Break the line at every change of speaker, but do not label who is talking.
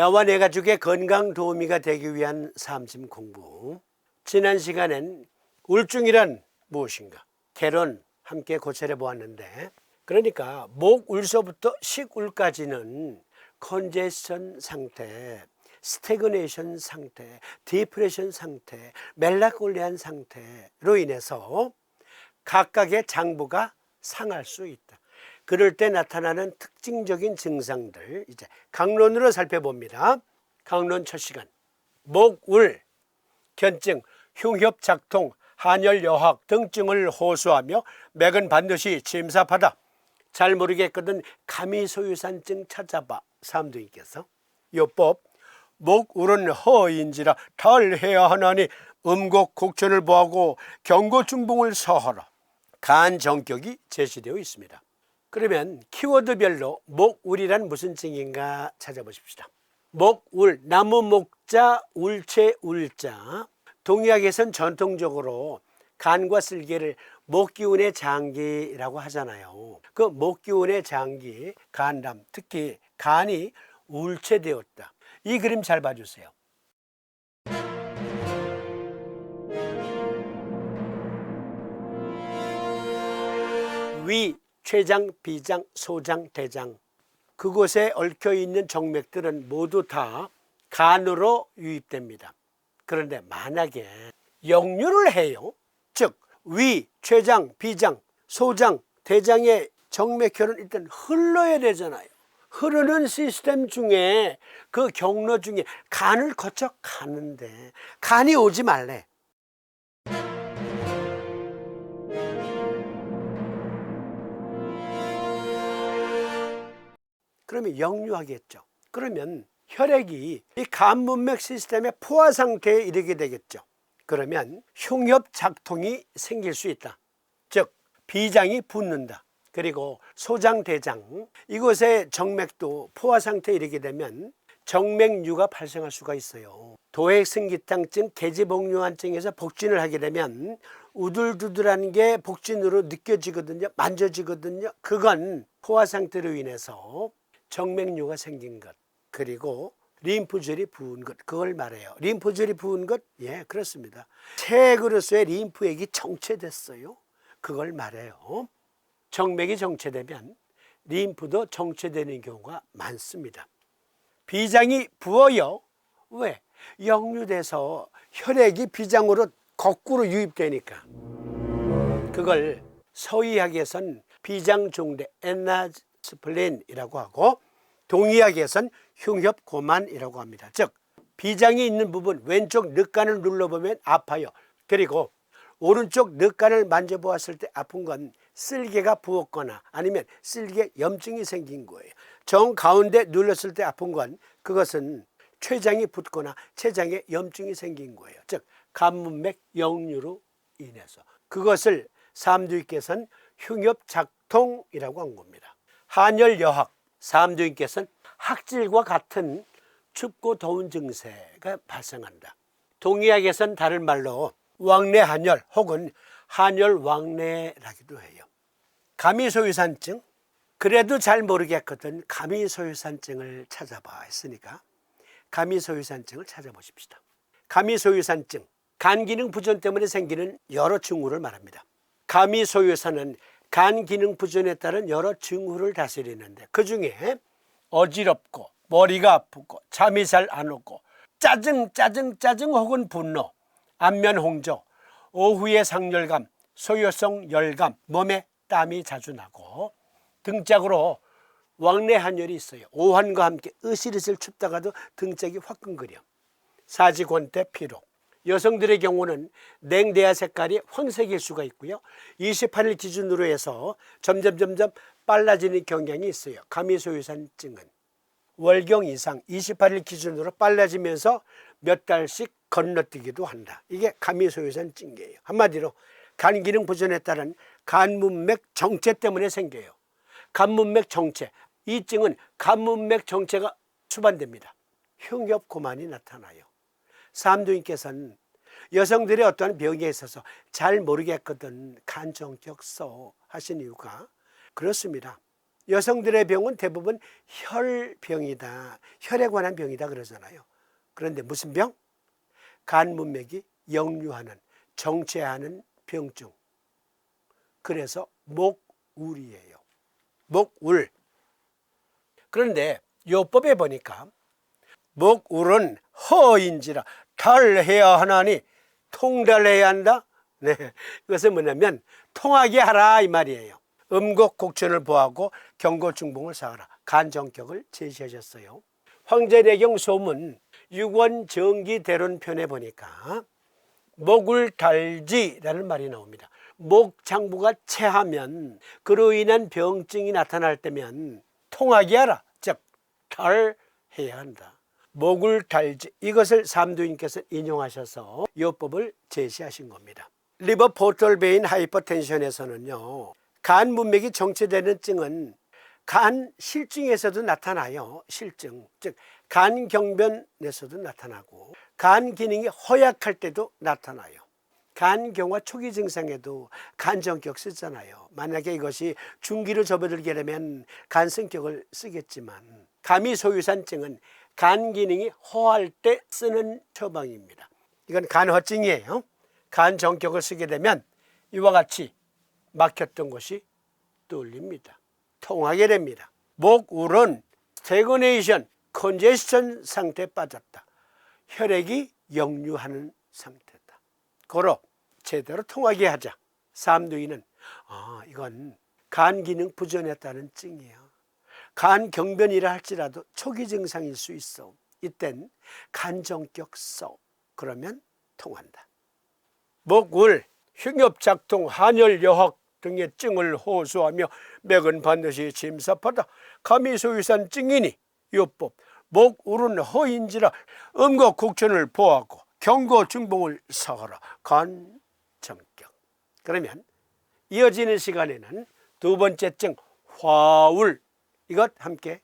나와 내 가족의 건강 도우미가 되기 위한 삶심 공부. 지난 시간엔 우울증이란 무엇인가? 개론 함께 고찰해 보았는데 그러니까 목 울서부터 식울까지는 컨제션 상태, 스태그네이션 상태, 디프레션 상태, 멜라콜리한 상태로 인해서 각각의 장부가 상할 수 있다. 그럴 때 나타나는 특징적인 증상들 이제 강론으로 살펴봅니다. 강론 첫 시간. 목울, 견증, 흉협 작통, 한열 여학 등 증을 호소하며 맥은 반드시 침삽하다. 잘 모르겠거든 감히 소유산증 찾아봐. 삼두인께서 요법 목울은 허인지라 달해야 하나니 음곡 곡천을 보하고 경고 중봉을 서하라. 간 정격이 제시되어 있습니다. 그러면 키워드별로 목울이란 무슨 증인가 찾아보십시다. 목울, 나무 목자, 울체, 울자. 동의학에선 전통적으로 간과 쓸개를 목기운의 장기라고 하잖아요. 그 목기운의 장기, 간담, 특히 간이 울체되었다. 이 그림 잘 봐주세요. 위, 췌장, 비장, 소장, 대장 그곳에 얽혀 있는 정맥들은 모두 다 간으로 유입됩니다. 그런데 만약에 역류를 해요. 즉 위, 췌장, 비장, 소장, 대장의 정맥혈은 일단 흘러야 되잖아요. 흐르는 시스템 중에 그 경로 중에 간을 거쳐 가는데 간이 오지 말래. 그러면 역류하겠죠. 그러면 혈액이 이 간문맥 시스템의 포화 상태에 이르게 되겠죠. 그러면 흉협 작통이 생길 수 있다. 즉 비장이 붓는다. 그리고 소장 대장 이곳의 정맥도 포화 상태에 이르게 되면 정맥류가 발생할 수가 있어요. 도액승기탕증, 계지복류환증에서 복진을 하게 되면 우들두들한 게 복진으로 느껴지거든요. 만져지거든요. 그건 포화 상태로 인해서 정맥류가 생긴 것 그리고 림프절이 부은 것 그걸 말해요. 림프절이 부은 것? 예, 그렇습니다. 체그로서의 림프액이 정체됐어요. 그걸 말해요. 정맥이 정체되면 림프도 정체되는 경우가 많습니다. 비장이 부어요. 왜? 역류돼서 혈액이 비장으로 거꾸로 유입되니까. 그걸 서의학에선 비장종대 엔나 스플린이라고 하고 동의학에선 흉협 고만이라고 합니다. 즉 비장이 있는 부분 왼쪽 늑간을 눌러보면 아파요. 그리고 오른쪽 늑간을 만져보았을 때 아픈 건 쓸개가 부었거나 아니면 쓸개 염증이 생긴 거예요. 정 가운데 눌렀을 때 아픈 건 그것은 췌장이 붓거나 췌장에 염증이 생긴 거예요. 즉 간문맥 역류로 인해서 그것을 삼두인께서는 흉협 작통이라고 한 겁니다. 한열 여학 삼두인께서는 학질과 같은 춥고 더운 증세가 발생한다. 동의학에선 다른 말로 왕래 한열 혹은 한열 왕래라기도 해요. 가미소유산증 그래도 잘 모르겠거든 가미소유산증을 찾아봐 했으니까 가미소유산증을 찾아보십시다. 가미소유산증 간 기능 부전 때문에 생기는 여러 증후를 말합니다. 가미소유산은 간 기능 부전에 따른 여러 증후를 다스리는데 그 중에 어지럽고 머리가 아프고 잠이 잘 안 오고 짜증 짜증 짜증 혹은 분노 안면 홍조 오후에 상열감 소요성 열감 몸에 땀이 자주 나고 등짝으로 왕래 한열이 있어요. 오한과 함께 으슬으슬 춥다가도 등짝이 화끈거려. 사지권태 피로. 여성들의 경우는 냉대하 색깔이 황색일 수가 있고요. 28일 기준으로 해서 점점 점점 빨라지는 경향이 있어요. 가미소유산증은 월경 이상 28일 기준으로 빨라지면서 몇 달씩 건너뛰기도 한다. 이게 가미소유산증이에요. 한마디로 간 기능 부전에 따른 간문맥 정체 때문에 생겨요. 간문맥 정체. 이 증은 간문맥 정체가 수반됩니다. 흉협고만이 나타나요. 삼두인께서는 여성들의 어떤 병에 있어서 잘 모르겠거든 간정격서 하신 이유가 그렇습니다. 여성들의 병은 대부분 혈병이다. 혈에 관한 병이다 그러잖아요. 그런데 무슨 병? 간 문맥이 역류하는 정체하는 병증. 그래서 목울이에요. 목울. 그런데 요법에 보니까 목울은 허인지라 달해야 하나니 통달해야 한다. 네, 이것은 뭐냐면 통하게 하라 이 말이에요. 음곡 곡천을 보하고 경고중봉을 사하라. 간정격을 제시하셨어요. 황제내경 소문 육원 정기 대론편에 보니까 목을 달지라는 말이 나옵니다. 목 장부가 체하면 그로 인한 병증이 나타날 때면 통하게 하라. 즉 달해야 한다. 목을 달지 이것을 삼두인께서 인용하셔서 요법을 제시하신 겁니다. 리버 포털 베인 하이퍼텐션에서는요. 간 문맥이 정체되는 증은 간 실증에서도 나타나요. 실증. 즉, 간 경변에서도 나타나고, 간 기능이 허약할 때도 나타나요. 간 경화 초기 증상에도 간정격 쓰잖아요. 만약에 이것이 중기로 접어들게 되면 간성격을 쓰겠지만, 감이 소유산증은 간 기능이 허할 때 쓰는 처방입니다. 이건 간허증이에요. 간 정격을 쓰게 되면 이와 같이 막혔던 것이 뚫립니다. 통하게 됩니다. 목울은 스테그네이션, 컨제스천 상태에 빠졌다. 혈액이 역류하는 상태다. 고로 제대로 통하게 하자. 삼두이는 아 이건 간 기능 부전했다는 증이야. 간 경변이라 할지라도 초기 증상일 수 있어. 이땐 간정격 써. 그러면 통한다. 목울, 흉엽작통, 한열, 여학 등의 증을 호소하며 맥은 반드시 침삽하다. 감히 소유산 증이니 요법 목울은 허인지라 음거 국천을 보하고 경고 중봉을 사하라. 간정격. 그러면 이어지는 시간에는 두 번째 증 화울 이것 함께